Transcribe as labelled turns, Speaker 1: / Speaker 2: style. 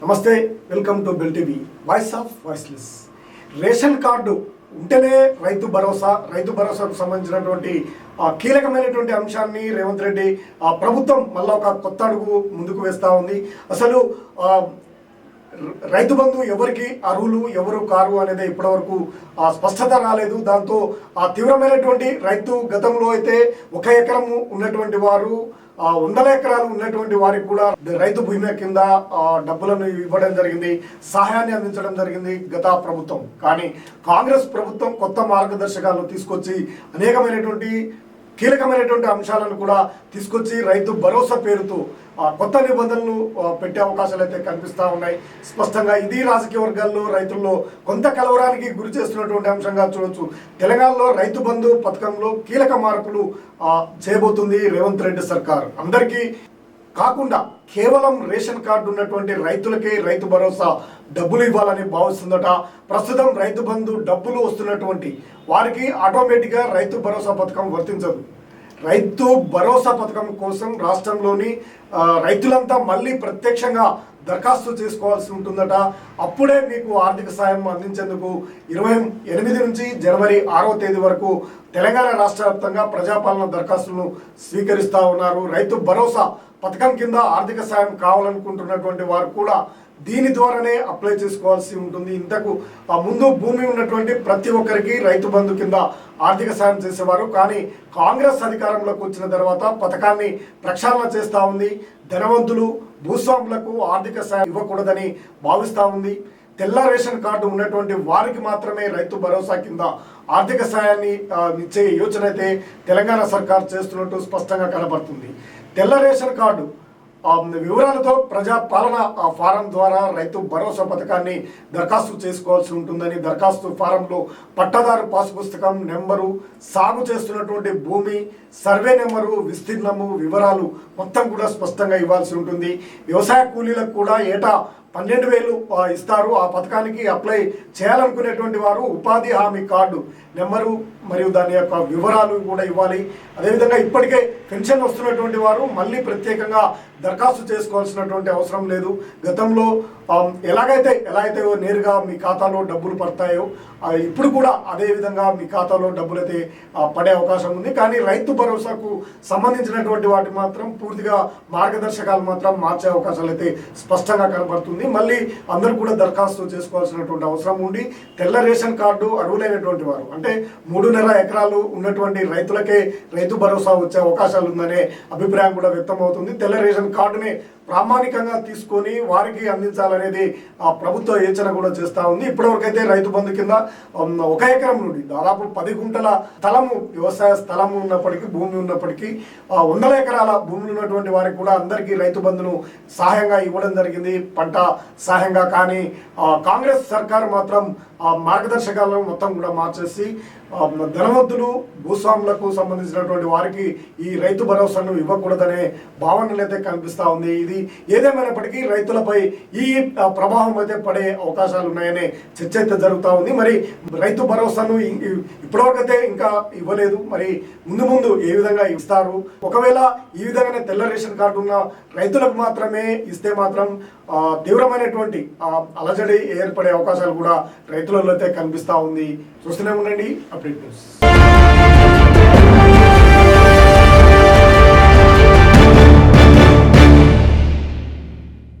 Speaker 1: నమస్తే welcome to Bell TV. Voice of voiceless ration card ఉంటేనే రైతు భరోసా రైతు భరోసాకు సంబంధించినటువంటి ఆ, కీలకమైనటువంటి అంశాన్ని రేవంత్ రెడ్డి ఆ, ప్రభుత్వం మళ్ళీ ఒక కొత్త అడుగు ముందుకు వేస్తూ ఉంది. అసలు రైతు బంధు ఎవరికి అర్హులు ఎవరు కారు అనేది ఇప్పటివరకు ఆ, స్పష్టత రాలేదు. దాంతో ఆ తీవ్రమైనటువంటి రైతు గతంలో అయితే ఒక ఎకరము ఉన్నటువంటి వారు ఆ, వందల ఎకరాలు ఉన్నటువంటి వారికి కూడా రైతు భూమి కింద డబ్బులను ఇవ్వడం జరిగింది సహాయాన్ని అందించడం జరిగింది గత ప్రభుత్వం. కానీ కాంగ్రెస్ ప్రభుత్వం కొత్త మార్గదర్శకాలను తీసుకొచ్చి అనేకమైనటువంటి కీలకమైనటువంటి అంశాలను కూడా తీసుకొచ్చి రైతు భరోసా పేరుతో కొత్త నిబంధనలు పెట్టే అవకాశాలు అయితే కనిపిస్తూ ఉన్నాయి. స్పష్టంగా ఇది రాజకీయ వర్గాల్లో రైతుల్లో కొంత కలవరానికి గురి చేస్తున్నటువంటి అంశంగా చూడొచ్చు. తెలంగాణలో రైతు బంధు పథకంలో కీలక మార్పులు చేయబోతుంది రేవంత్ రెడ్డి సర్కార్. అందరికీ కాకుండా కేవలం రేషన్ కార్డు ఉన్నటువంటి రైతులకే రైతు భరోసా డబ్బులు ఇవ్వాలని భావిస్తుందట. ప్రస్తుతం రైతు బంధు డబ్బులు వస్తున్నటువంటి వారికి ఆటోమేటిక్గా రైతు భరోసా పథకం వర్తించదు. రైతు భరోసా పథకం కోసం రాష్ట్రంలోని రైతులంతా మళ్ళీ ప్రత్యక్షంగా దరఖాస్తు చేసుకోవాల్సి ఉంటుందట. అప్పుడే మీకు ఆర్థిక సాయం అందించేందుకు ఇరవై ఎనిమిది నుంచి జనవరి ఆరవ తేదీ వరకు తెలంగాణ రాష్ట్ర వ్యాప్తంగా ప్రజాపాలన దరఖాస్తులను స్వీకరిస్తూ ఉన్నారు. రైతు భరోసా పథకం కింద ఆర్థిక సాయం కావాలనుకుంటున్నటువంటి వారు కూడా దీని ద్వారానే అప్లై చేసుకోవాల్సి ఉంటుంది. ఇంతకు ముందు భూమి ఉన్నటువంటి ప్రతి ఒక్కరికి రైతు బంధు కింద ఆర్థిక సాయం చేసేవారు. కానీ కాంగ్రెస్ అధికారంలోకి వచ్చిన తర్వాత పథకాన్ని ప్రక్షాళన చేస్తూ ఉంది. ధనవంతులు భూస్వాములకు ఆర్థిక సాయం ఇవ్వకూడదని భావిస్తూ ఉంది. తెల్ల రేషన్ కార్డు ఉన్నటువంటి వారికి మాత్రమే రైతు భరోసా కింద ఆర్థిక సాయాన్ని ఇచ్చే యోచన అయితే తెలంగాణ సర్కార్ చేస్తున్నట్టు స్పష్టంగా కనబడుతుంది. తెల్ల రేషన్ కార్డు వివరాలతో ప్రజా పాలన ఆ ఫారం ద్వారా రైతు భరోసా పథకాన్ని దరఖాస్తు చేసుకోవాల్సి ఉంటుందని దరఖాస్తు ఫారంలో పట్టాదారు పాసు పుస్తకం నెంబరు సాగు చేస్తున్నటువంటి భూమి సర్వే నెంబరు విస్తీర్ణము వివరాలు మొత్తం కూడా స్పష్టంగా ఇవ్వాల్సి ఉంటుంది. వ్యవసాయ కూలీలకు కూడా ఏటా పన్నెండు వేలు ఇస్తారు. ఆ పథకానికి అప్లై చేయాలనుకునేటువంటి వారు ఉపాధి హామీ కార్డు నెంబరు మరియు దాని యొక్క వివరాలు కూడా ఇవ్వాలి. అదేవిధంగా ఇప్పటికే పెన్షన్ వస్తున్నటువంటి వారు మళ్ళీ ప్రత్యేకంగా దరఖాస్తు చేసుకోవాల్సినటువంటి అవసరం లేదు. గతంలో ఎలాగైతే ఎలా అయితే నేరుగా మీ ఖాతాలో డబ్బులు పడతాయో ఇప్పుడు కూడా అదే విధంగా మీ ఖాతాలో డబ్బులు అయితే పడే అవకాశం ఉంది. కానీ రైతు భరోసాకు సంబంధించినటువంటి వాటి మాత్రం పూర్తిగా మార్గదర్శకాలు మాత్రం మార్చే అవకాశాలు అయితే స్పష్టంగా కనబడుతుంది మళ్ళీ అందరూ కూడా దరఖాస్తు చేసుకోవాల్సినటువంటి అవసరం ఉండి తెల్ల రేషన్ కార్డు అర్హులైనటువంటి వారు అంటే మూడున్నర ఎకరాలు ఉన్నటువంటి రైతులకే రైతు భరోసా వచ్చే అవకాశాలు ఉందనే అభిప్రాయం కూడా వ్యక్తం అవుతుంది తెల్ల రేషన్ కార్డుని ప్రామాణికంగా తీసుకొని వారికి అందించాలనేది ఆ ప్రభుత్వ యోచన కూడా చేస్తూ ఉంది. ఇప్పటివరకైతే రైతు బంధు కింద ఒక ఎకరం నుండి దాదాపు పది గుంటల స్థలము వ్యవసాయ స్థలము ఉన్నప్పటికీ భూమి ఉన్నప్పటికీ ఆ, వందల ఎకరాల భూమి ఉన్నటువంటి వారికి కూడా అందరికీ రైతు బంధును సహాయంగా ఇవ్వడం జరిగింది. పంట సహాయంగా కానీ కాంగ్రెస్ సర్కారు మాత్రం ఆ మార్గదర్శకాలను మొత్తం కూడా మార్చేసి ధనవంతులు భూస్వాములకు సంబంధించినటువంటి వారికి ఈ రైతు భరోసాను ఇవ్వకూడదనే భావనలు అయితే కనిపిస్తూ ఉంది. ఇది ఏదేమైనప్పటికీ రైతులపై ఈ ప్రభావం అయితే పడే అవకాశాలు ఉన్నాయనే చర్చ అయితే జరుగుతూ ఉంది. మరి రైతు భరోసాను ఇప్పటివరకైతే ఇంకా ఇవ్వలేదు. మరి ముందు ముందు ఏ విధంగా ఇస్తారు? ఒకవేళ ఈ విధంగానే తెల్ల రేషన్ కార్డు ఉన్న రైతులకు మాత్రమే ఇస్తే మాత్రం తీవ్రమైనటువంటి అలజడి ఏర్పడే అవకాశాలు కూడా రైతులలో అయితే కనిపిస్తూ ఉంది. చూస్తూనే ఉండండి. Update news.